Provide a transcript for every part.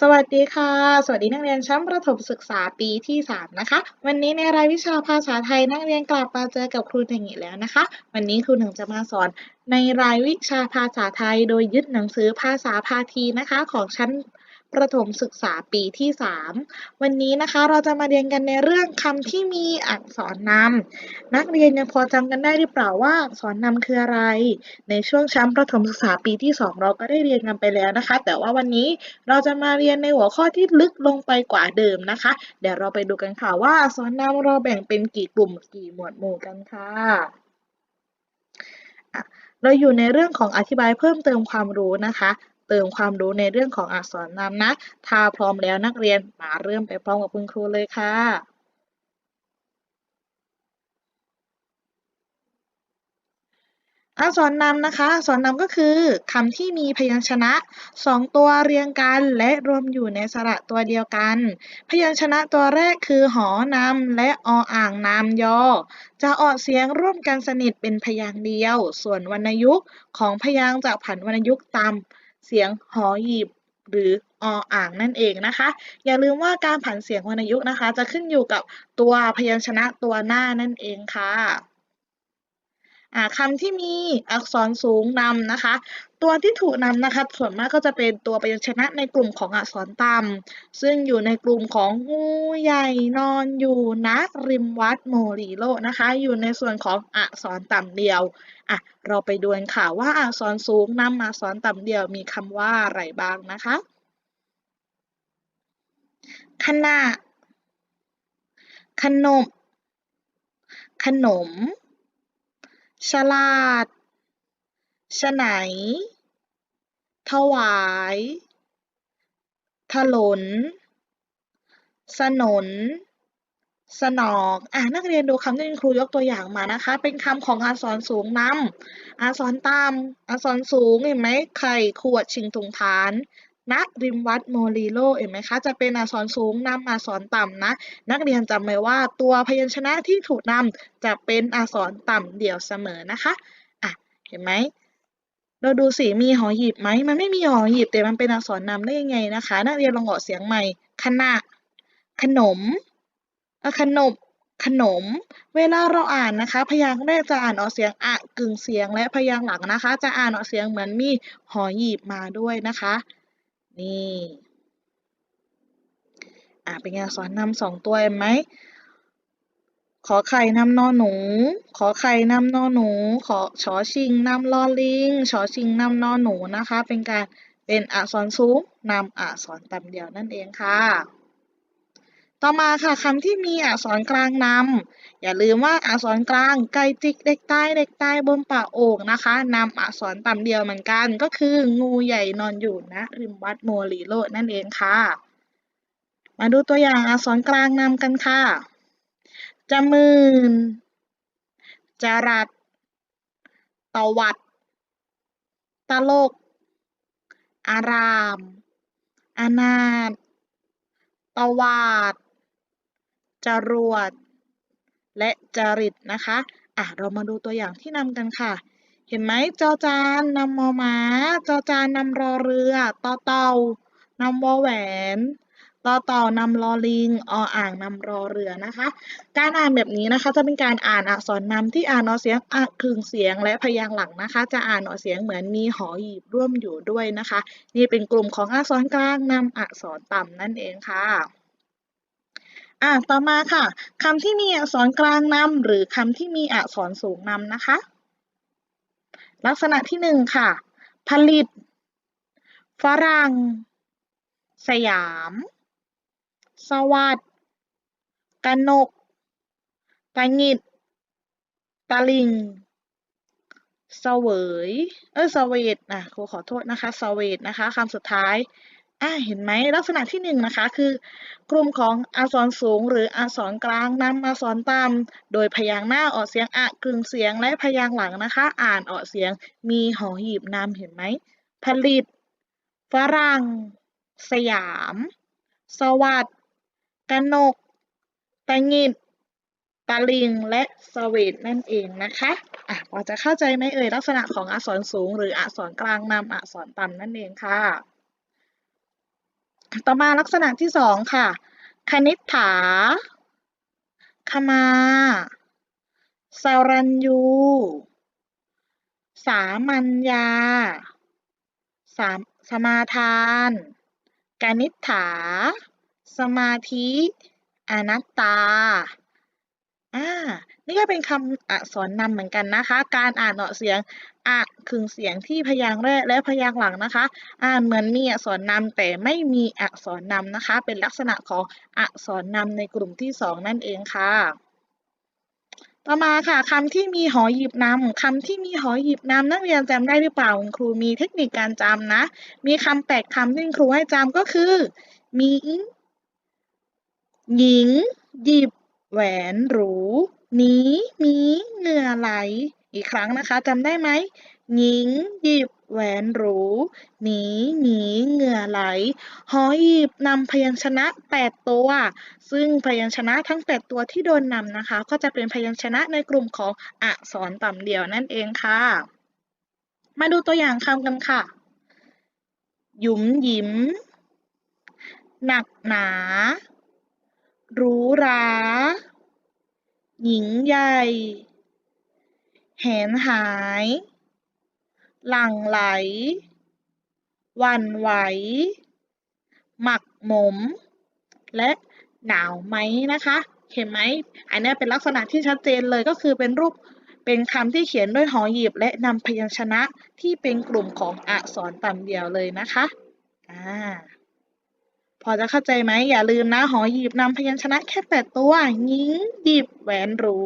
สวัสดีค่ะ สวัสดีนักเรียนชั้นประถมศึกษาปีที่ 3 นะคะ วันนี้ในรายวิชาภาษาไทยนักเรียนกลับมาเจอกับครูหนึ่งอีกแล้วนะคะ วันนี้ครูหนึ่งจะมาสอนในรายวิชาภาษาไทย โดยยึดหนังสือภาษาพาทีนะคะ ของชั้น ประถมศึกษาปีที่ 3 วันนี้นะคะเราจะมาเรียนกันในเรื่องคำที่มีอักษรนำนักเรียนยังพอจำกันได้หรือเปล่าว่าอักษรนำคืออะไร ในช่วงชั้นประถมศึกษาปีที่ 2 เราก็ได้เรียนกันไปแล้วนะคะ แต่ว่าวันนี้เราจะมาเรียนในหัวข้อที่ลึกลงไปกว่าเดิมนะคะ เดี๋ยวเราไปดูกันค่ะว่าอักษรนำเราแบ่งเป็นกี่กลุ่มกี่หมวดหมู่กันค่ะอะเราอยู่ในเรื่องของอธิบายเพิ่มเติมความรู้นะคะ เติมความรู้ในเรื่องของอักษรนำนะ ถ้าพร้อมแล้วนักเรียนมาเริ่มไปพร้อมกับคุณครูเลยค่ะอักษรนำนะคะ อักษรนำก็คือคำที่มีพยัญชนะสองตัวเรียงกันและรวมอยู่ในสระตัวเดียวกัน พยัญชนะตัวแรกคือหอนำและออ่างนามยอ จะออกเสียงร่วมกันสนิทเป็นพยางค์เดียว ส่วนวรรณยุกต์ของพยางค์จะผันวรรณยุกต์ตาม เสียงหอหีบหรือออ่างนั่นเองนะคะ อย่าลืมว่าการผันเสียงวรรณยุกต์นะคะ จะขึ้นอยู่กับตัวพยัญชนะตัวหน้านั่นเองค่ะ คำที่มีอักษรสูงนำนะคะ ตัวที่ถูกนำนะคะส่วนมากก็จะเป็นตัวพยัญชนะในกลุ่มของอักษรต่ำซึ่งอยู่ในกลุ่มของงูใหญ่นอนอยู่ณริมวัดโมรีโลนะคะ อยู่ในส่วนของอักษรต่ำเดียวอะเราไปดูกันค่ะว่าอักษรสูงนำอักษรต่ำเดียวมีคำว่าอะไรบ้างนะคะขณะขนม ขนม ฉลาด ฉไหน ถวาย ถลน สนน สนอก อะนักเรียนดูคำที่คุณครูยกตัวอย่างมานะคะ เป็นคำของอักษรสูงนำอักษรต่ำอักษรสูงเห็นไหมไข่ขวดชิงถุงฐาน ณริมวัดโมลีโลเห็นไหมคะ จะเป็นอักษรสูงนำอักษรต่ำนะ นักเรียนจำไว้ว่าตัวพยัญชนะที่ถูกนำจะเป็นอักษรต่ำเดี่ยวเสมอนะคะอะเห็นไหมเราดูสิมีหอหีบไหมมันไม่มีหอหีบแต่มันเป็นอักษรนำได้ยังไงนะคะ นักเรียนลองออกเสียงใหม่ขณะขนมขนมขนม เวลาเราอ่านนะคะ พยางค์แรกจะอ่านออกเสียงอะกึ่งเสียงและพยางค์หลังนะคะ จะอ่านออกเสียงเหมือนมีหอหีบมาด้วยนะคะ นี่อะเป็นไงสอนนำสองตัวเห็นไหมขอไข่นำนอหนู ขอไข่นำนอหนู ขอชอชิงนำลอลิงชอชิงนำนอหนูนะคะ เป็นการเป็นอักษรสูงนำอักษรต่ำเดียวนั่นเองค่ะ ต่อมาค่ะคำที่มีอักษรกลางนำอย่าลืมว่าอักษรกลางไก่จิกเด็กใตายเด็กใตายบนป่าโอ่งนะคะนำอักษรต่ำเดียวเหมือนกัน ก็คืองูใหญ่นอนอยู่นะริมวัดโมลีโลนั่นเองค่ะ มาดูตัวอย่างอักษรกลางนำกันค่ะจมืนจรัดตวัด ตลก อาราม อนาถตวาด จรวด และจริตนะคะอะเรามาดูตัวอย่างที่นำกันค่ะ เห็นไหมจอจานนำมอม้า จอจานนำรอเรือต่อเต่านำวอแหวนต่อต่อนำลอลิงออ่างนำรอเรือนะคะ การอ่านแบบนี้นะคะจะเป็นการอ่านอักษรนำที่อ่านนอเสียงอะครึ่งเสียงและพยางค์หลังนะคะ จะอ่านอเสียงเหมือนมีหอหีบร่วมอยู่ด้วยนะคะ นี่เป็นกลุ่มของอักษรกลางนำอักษรต่ำนั่นเองค่ะ อ่าต่อมาค่ะคำที่มีอักษรกลางนำหรือคำที่มีอักษรสูงนำนะคะ ลักษณะที่หนึ่งค่ะ ผลิต ฝรั่ง สยาม สวัสดกนกตะงิดตะลิงเสวย เออเวตนะครูขอโทษนะคะเสวตนะคะคำสุดท้าย อ่าเห็นไหมลักษณะที่หนึ่งนะคะคือกลุ่มของอักษรสูง หรืออักษรกลางนำอักษรต่ำโดยพยางค์หน้าออกเสียงอะกึ่งเสียงและพยางค์หลังนะคะ อ่านออกเสียงมีหอหีบนำเห็นไหมผลิต ฝรั่ง สยาม สวัสดกนก ตะงิดตะลิง และสเวตนั่นเองนะคะอะพอจะเข้าใจไหมเอ่ยลักษณะของอักษรสูง หรืออักษรกลางนำอักษรต่ำนั่นเองค่ะ ต่อมาลักษณะที่สองค่ะ คณิษฐาคมาสรัญยู สามัญญา สามสมาทาน กนิษฐา สมาธิ อนัตตา ก็เป็นคำอักษรนำเหมือนกันนะคะ การอ่านออกเสียงอะขึงเสียงที่พยางค์แรกและพยางค์หลังนะคะ อ่านเหมือนมีอักษรนำแต่ไม่มีอักษรนำนะคะ เป็นลักษณะของอักษรนำในกลุ่มที่สองนั่นเองค่ะต่อมาค่ะคำที่มีหอหีบนำคำที่มีหอหีบนำนักเรียนจำได้หรือเปล่าคุณครูมีเทคนิคการจำนะ มีคำแปลกคำที่คุณครูให้จำก็คือ มีหญิง หยิบ แหวนหรู หนีหมีเหงื่อไหล อีกครั้งนะคะจำได้ไหมหญิงหยิบแหวนหรูหนีหมีเหงื่อไหล หอหีบนำพยัญชนะ 8 ตัว ซึ่งพยัญชนะทั้ง 8 ตัวที่โดนนำนะคะ ก็จะเป็นพยัญชนะในกลุ่มของอักษรต่ำเดี่ยวนั่นเองค่ะ มาดูตัวอย่างคำกันค่ะ หยุมหยิม หนักหนาหรูหรา หญิงใหญ่ แหนหาย หลั่งไหล หวั่นไหว หมักหมม และหนาวไหมนะคะ เห็นไหม อันนี้เป็นลักษณะที่ชัดเจนเลยก็คือเป็นรูปเป็นคำที่เขียนด้วยหอหีบและนำพยัญชนะที่เป็นกลุ่มของอักษรต่ำเดียวเลยนะคะ อ่า พอจะเข้าใจไหมอย่าลืมนะ หอหีบนำพยัญชนะแค่แปดตัวหญิงหยิบแหวนหรู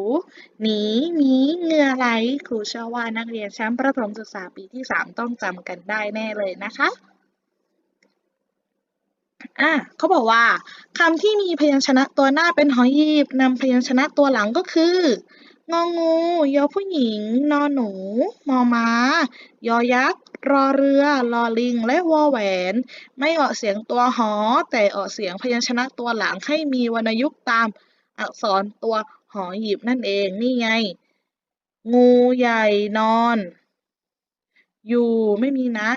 หนีหมีเงื่อไหลครูเชื่อว่านักเรียนชั้นประถมศึกษาปีที่สามต้องจำกันได้แน่เลยนะคะอะเขาบอกว่าคำที่มีพยัญชนะตัวหน้าเป็นหอหีบนำพยัญชนะตัวหลังก็คือ งองูยอผู้หญิง นอหนู มอม้า ยอยักษ์ รอเรือลอลิง และวอแหวน ไม่ออกเสียงตัวหอ แต่ออกเสียงพยัญชนะตัวหลังให้มีวรรณยุกต์ตามอักษรตัวหอหีบนั่นเอง นี่ไง งูใหญ่นอน อยู่ไม่มีนะ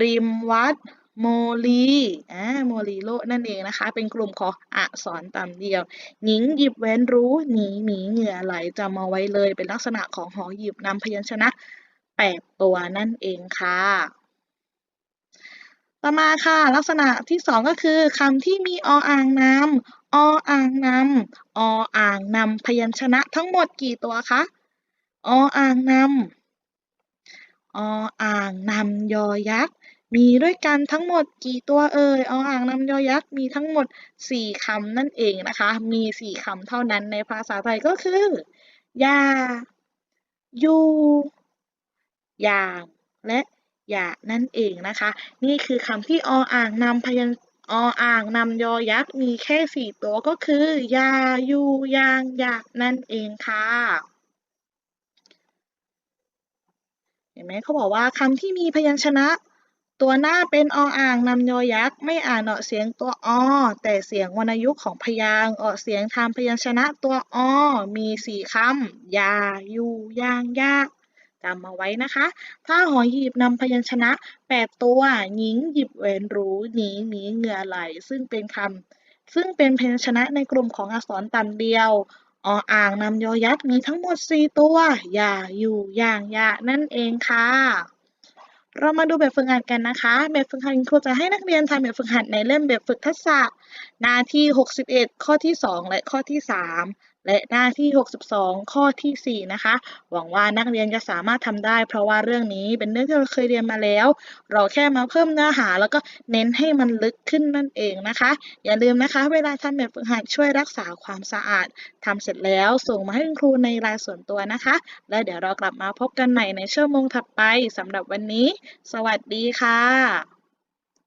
ริมวัด โมลีอ่าโมลีโลนั่นเองนะคะ เป็นกลุ่มของอักษรต่ำเดียว หญิงหยิบแหวนรู้หนีหมีเหงื่อไหลจำเอาไว้เลย เป็นลักษณะของหอหีบนำพยัญชนะแปดตัวนั่นเองค่ะ ต่อมาค่ะ ลักษณะที่สองก็คือคำที่มีออ่างนำออ่างนำออ่างนำพยัญชนะทั้งหมดกี่ตัวคะออ่างนำออ่างนำยอยักษ์ มีด้วยกันทั้งหมดกี่ตัวเอ่ยออ่างนำยอยักษ์มีทั้งหมดสี่คำนั่นเองนะคะ มีสี่คำเท่านั้นในภาษาไทยก็คือยายูอย่างและอย่านั่นเองนะคะ นี่คือคำที่ออ่างนำพยัญออ่างนำยอยักษ์มีแค่สี่ตัวก็คือยายูยางอยากนั่นเองค่ะเห็นไหมเขาบอกว่าคำที่มีพยัญชนะ ตัวหน้าเป็นออ่างนำยอยักษ์ไม่อ่านออกเสียงตัวอแต่เสียงวรรณยุกต์ของพยางออกเสียงทำพยัญชนะตัวอมีสี่คำยาอยู่ยางยากจำมาไว้นะคะ ถ้าหอหีบนำพยัญชนะ 8 ตัว หญิงหยิบแหวนรูหนีหมีเหงื่อไหล ซึ่งเป็นคำซึ่งเป็นพยัญชนะในกลุ่มของอักษรต่ำเดียวออ่างนำยอยักษ์มีทั้งหมด 4 ตัว อย่าอยู่อย่างยะนั่นเองค่ะ เรามาดูแบบฝึกหัดกันนะคะ แบบฝึกหัดครูจะให้นักเรียนทำแบบฝึกหัดในเล่มแบบฝึกทักษะ หน้าที่ 61 ข้อที่ 2 และข้อที่ 3 และหน้าที่ 62 ข้อที่ 4 นะคะ หวังว่านักเรียนจะสามารถทำได้ เพราะว่าเรื่องนี้เป็นเรื่องที่เราเคยเรียนมาแล้ว เราแค่มาเพิ่มเนื้อหา แล้วก็เน้นให้มันลึกขึ้นนั่นเองนะคะ อย่าลืมนะคะ เวลาทำแบบฝึกหัดช่วยรักษาความสะอาดทำเสร็จแล้วส่งมาให้คุณครูในไลน์ส่วนตัวนะคะ แล้วเดี๋ยวเรากลับมาพบกันใหม่ในชั่วโมงถัดไปสำหรับวันนี้ สวัสดีค่ะ